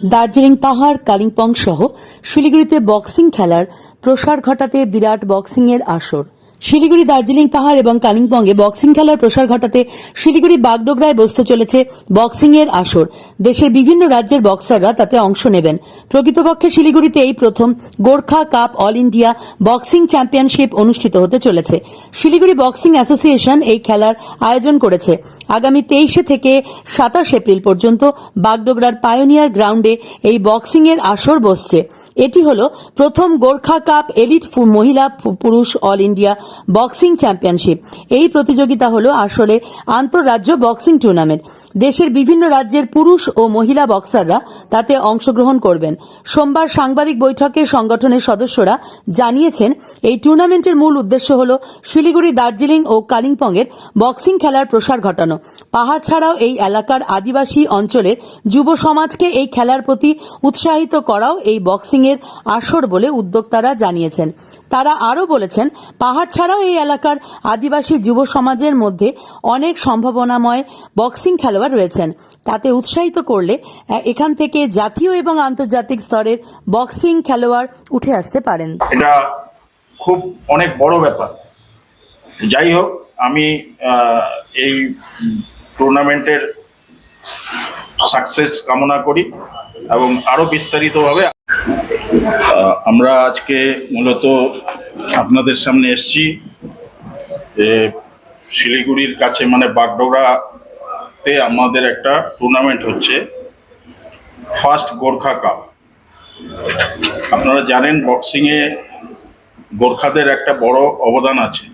দার্জিলিং পাহাড় কালিম্পং সহ শিলিগুড়িতে বক্সিং খেলার প্রসার ঘটাতে বিরাট বক্সিং এর আসর। শিলিগুড়ি দার্জিলিং পাহাড় এবং কালিম্পংয়ে বক্সিং খেলার প্রসার ঘটাতে শিলিগুড়ি বাগডোগরায় বসতে চলেছে বক্সিং এর আসর। দেশের বিভিন্ন রাজ্যের বক্সাররা তাতে অংশ নেবেন। প্রকৃতপক্ষে শিলিগুড়িতে এই প্রথম Gorkha cup all India boxing championship অনুষ্ঠিত হতে চলেছে। শিলিগুড়ি বক্সিং অ্যাসোসিয়েশন এই খেলার আয়োজন করেছে। আগামী তেইশে থেকে সাতাশ এপ্রিল পর্যন্ত বাগডোগরার পায়োনিয়ার গ্রাউন্ডে এই বক্সিং এর আসর বসছে। এটি হল প্রথম গোর্খা কাপ এলিট মহিলা পুরুষ অল ইন্ডিয়া বক্সিং চ্যাম্পিয়নশিপ। এই প্রতিযোগিতা হল আসলে আন্তঃরাজ্য বক্সিং টুর্নামেন্ট। দেশের বিভিন্ন রাজ্যের পুরুষ ও মহিলা বক্সাররা তাতে অংশগ্রহণ করবেন। সোমবার সাংবাদিক বৈঠকে সংগঠনের সদস্যরা জানিয়েছেন, এই টুর্নামেন্টের মূল উদ্দেশ্য হল শিলিগুড়ি, দার্জিলিং ও কালিম্পংয়ের বক্সিং খেলার প্রসার ঘটানো। পাহাড় ছাড়াও এই এলাকার আদিবাসী অঞ্চলের যুব সমাজকে এই খেলার প্রতি উৎসাহিত করাও এই বক্সিং এর আসর বলে উদ্যোক্তারা জানিয়েছেন। তারা আরও বলেছেন, পাহাড় ছাড়াও এই এলাকার আদিবাসী যুব সমাজের মধ্যে অনেক সম্ভাবনাময় বক্সিং খেলোয়াড় রয়েছেন। তাতে উৎসাহিত করলে এখান থেকে জাতীয় এবং আন্তর্জাতিক স্তরের বক্সিং খেলোয়াড় উঠে আসতে পারেন। এটা খুব অনেক বড় ব্যাপার। যাই হোক, আমি এই টুর্নামেন্টের সাকসেস কামনা করি এবং আরও বিস্তারিতভাবে আমরা আজকে মূলত আপনাদের সামনে এসেছি শিলিগুড়ির কাছে মানে বাগডোগরাতে আমাদের একটা টুর্নামেন্ট হচ্ছে ফার্স্ট গোর্খা কাপ আপনারা জানেন বক্সিংয়ে গোর্খাদের একটা বড় অবদান আছে।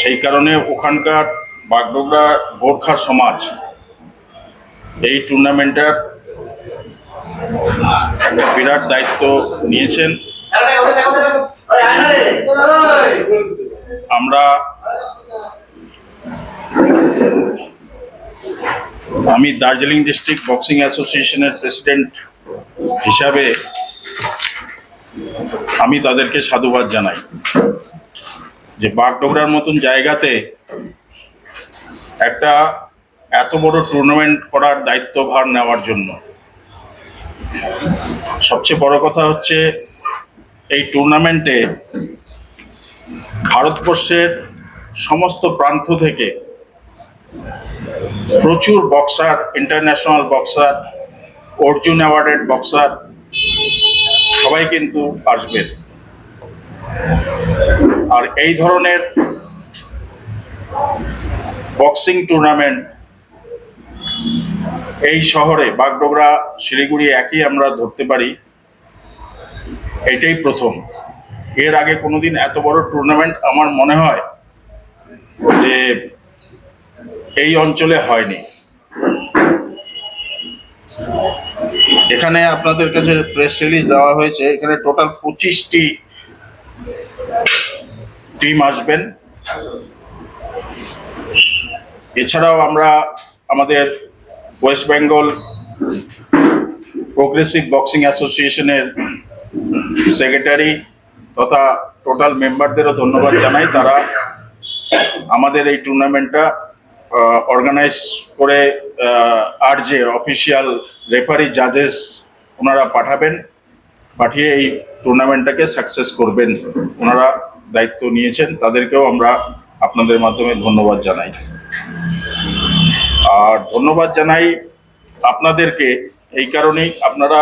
সেই কারণে ওখানকার বাগডোগরা গোর্খা সমাজ এই টুর্নামেন্টটার একটা বিরাট দায়িত্ব নিয়েছেন। আমরা আমি দার্জিলিং ডিস্ট্রিক্ট বক্সিং অ্যাসোসিয়েশনের প্রেসিডেন্ট হিসাবে আমি তাদেরকে সাধুবাদ জানাই যে বাগডোগরার মতন জায়গাতে একটা এত বড় টুর্নামেন্ট করার দায়িত্বভার নেওয়ার জন্য। সবচেয়ে বড় কথা হচ্ছে এই টুর্নামেন্টে ভারতবর্ষের সমস্ত প্রান্ত থেকে প্রচুর boxer international boxer, Arjun awarded boxer, সবাই কিন্তু আসবেন আর এই ধরনের বক্সিং টুর্নামেন্ট এই শহরে, বাগডোগরা, শিলিগুড়ি একই আমরা ধরতে পারি, এটাই প্রথম। এর আগে কোনোদিন এত বড় টুর্নামেন্ট আমার মনে হয় যে এই অঞ্চলে হয়নি। এখানে আপনাদের কাছে প্রেস রিলিজ দেওয়া হয়েছে, এখানে টোটাল পঁচিশটি টিম আসবেন। এছাড়াও আমরা আমাদের ওয়েস্ট বেঙ্গল প্রোগ্রেসিভ বক্সিং অ্যাসোসিয়েশনের সেক্রেটারি তথা টোটাল মেম্বারদেরও ধন্যবাদ জানাই। তারা আমাদের এই টুর্নামেন্টটা অর্গানাইজ করে আর যে অফিসিয়াল রেফারি জাজেস ওনারা পাঠাবেন, পাঠিয়ে এই টুর্নামেন্টটাকে সাকসেস করবেন ওনারা দায়িত্ব নিয়েছেন। তাদেরকেও আমরা আপনাদের মাধ্যমে ধন্যবাদ জানাই। আর ধন্যবাদ জানাই আপনাদেরকে। এই কারণেই আপনারা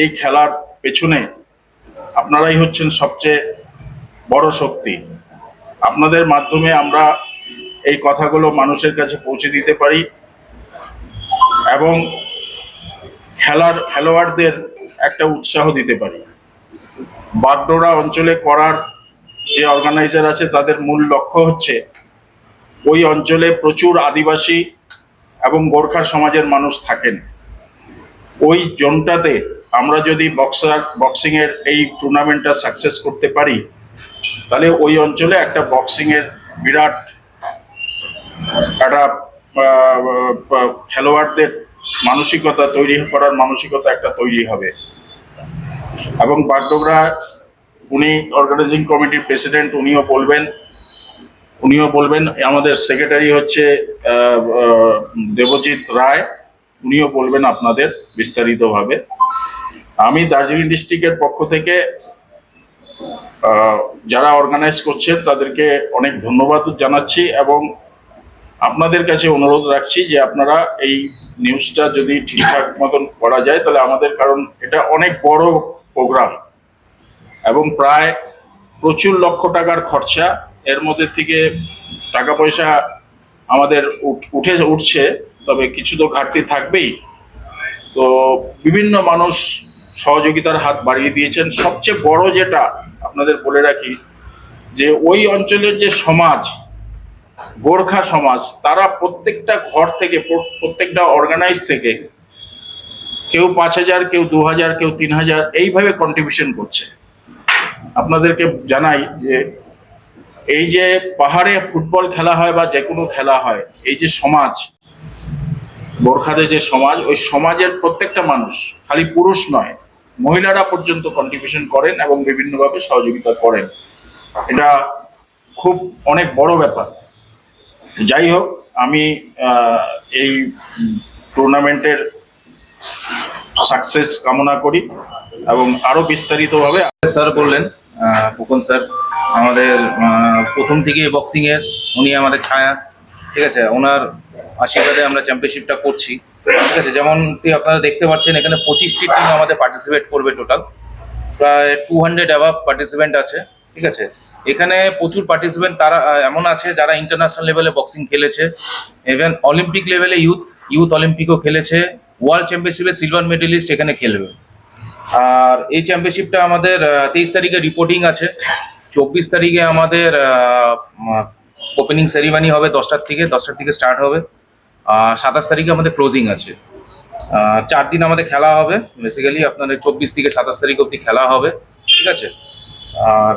এই খেলার পেছনে আপনারাই হচ্ছেন সবচেয়ে বড় শক্তি। আপনাদের মাধ্যমে আমরা এই কথাগুলো মানুষের কাছে পৌঁছে দিতে পারি এবং খেলার খেলোয়াড়দের একটা উৎসাহ দিতে পারি। বাগডোরা অঞ্চলে করার যে অর্গানাইজার আছে, তাদের মূল লক্ষ্য হচ্ছে ওই অঞ্চলে প্রচুর আদিবাসী এবং গোর্খা সমাজের মানুষ থাকেন। ওই জোনটাতে আমরা যদি বক্সার বক্সিং এর এই টুর্নামেন্টটা সাকসেস করতে পারি, তাহলে ওই অঞ্চলে একটা বক্সিং এর বিরাট একটা খেলোয়াড়দের মানসিকতা তৈরি করার মানসিকতা একটা তৈরি হবে। এবং বাগডোগরা, উনি অর্গানাইজিং কমিটির প্রেসিডেন্ট উনিও বলবেন উনিও বলবেন, আমাদের সেক্রেটারি হচ্ছে দেবজিৎ রায়, উনিও বলবেন আপনাদের বিস্তারিতভাবে। আমি দার্জিলিং ডিস্ট্রিক্টের পক্ষ থেকে যারা অর্গানাইজ করছেন, তাদেরকে অনেক ধন্যবাদ জানাচ্ছি এবং আপনাদের কাছে অনুরোধ রাখছি যে আপনারা এই নিউজটা যদি ঠিকঠাক মতন করা যায়, তাহলে আমাদের, কারণ এটা অনেক বড় প্রোগ্রাম এবং প্রায় প্রচুর লক্ষ টাকার খরচা। এর মধ্যে থেকে টাকা পয়সা আমাদের উঠ- উঠে, উঠছে, তবে কিছু তো ঘাটতি থাকবেই। তো বিভিন্ন মানুষ সহযোগিতার হাত বাড়িয়ে দিয়েছেন। সবচেয়ে বড় যেটা আপনাদের বলে রাখি, যে ওই অঞ্চলের যে সমাজ গোর্খা সমাজ, তারা প্রত্যেকটা ঘর থেকে, প্রত্যেকটা অর্গানাইজ থেকে কেউ পাঁচ হাজার, কেউ দু হাজার, কেউ তিন হাজার এইভাবে কন্ট্রিবিউশন করছে। আপনাদেরকে জানাই যে এই যে পাহাড়ে ফুটবল খেলা হয় বা যে কোনো খেলা হয়, এই যে সমাজ, গোর্খাদের যে সমাজ, ওই সমাজের প্রত্যেকটা মানুষ খালি পুরুষ নয়, মহিলারা পর্যন্ত কন্ট্রিবিউশন করেন এবং বিভিন্নভাবে সহযোগিতা করেন। এটা খুব অনেক বড় ব্যাপার। যাই হোক আমি এই টুর্নামেন্টের সাকসেস কামনা করি এবং আরও বিস্তারিতভাবে স্যার বললেন আহ, স্যার আমাদের প্রথম থেকে বক্সিং এর উনি আমাদের ছায়া ঠিক আছে? ওনার আশীর্বাদে আমরা চ্যাম্পিয়নশিপটা করছি ঠিক আছে? যেমন আপনারা দেখতে পাচ্ছেন এখানে পঁচিশটি টিম আমাদের পার্টিসিপেট করবে টোটাল প্রায় টু হান্ড্রেড অ্যাভাব পার্টিসিপেন্ট আছে ঠিক আছে? এখানে প্রচুর পার্টিসিপেন্ট তারা এমন আছে যারা ইন্টারন্যাশনাল লেভেলে বক্সিং খেলেছে। ইভেন অলিম্পিক লেভেলে ইউথ ইউথ অলিম্পিকও খেলেছে। ওয়ার্ল্ড চ্যাম্পিয়নশিপে সিলভার মেডেলিস্ট এখানে খেলবে। আর এই চ্যাম্পিয়নশিপটা আমাদের তেইশ তারিখে রিপোর্টিং আছে। চব্বিশ তারিখে আমাদের ওপেনিং সেরিমানি হবে দশটার থেকে দশটার থেকে স্টার্ট হবে। আর সাতাশ তারিখে আমাদের ক্লোজিং আছে। চার দিন আমাদের খেলা হবে। বেসিক্যালি আপনার চব্বিশ থেকে সাতাশ তারিখ অবধি খেলা হবে। ঠিক আছে? আর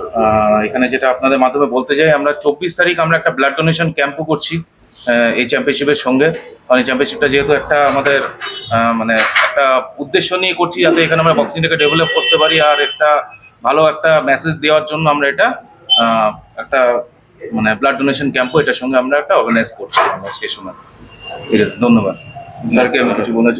এখানে যেটা আপনাদের মাধ্যমে বলতে চাই, আমরা চব্বিশ তারিখ আমরা একটা ব্লাড ডোনেশন ক্যাম্পও করছি এই চ্যাম্পিয়নশিপের সঙ্গে। কারণ এই চ্যাম্পিয়নশিপটা যেহেতু একটা আমাদের মানে একটা উদ্দেশ্য নিয়ে করছি, যাতে এখানে আমরা বক্সিংটাকে ডেভেলপ করতে পারি আর একটা ভালো একটা মেসেজ দেওয়ার জন্য আমরা এটা একটা মানে ব্লাড ডোনেশন ক্যাম্পও এটার সঙ্গে আমরা একটা অর্গানাইজ করছি আমরা সেই সময়। ঠিক আছে, ধন্যবাদ। স্যারকে আমি কিছু জন্য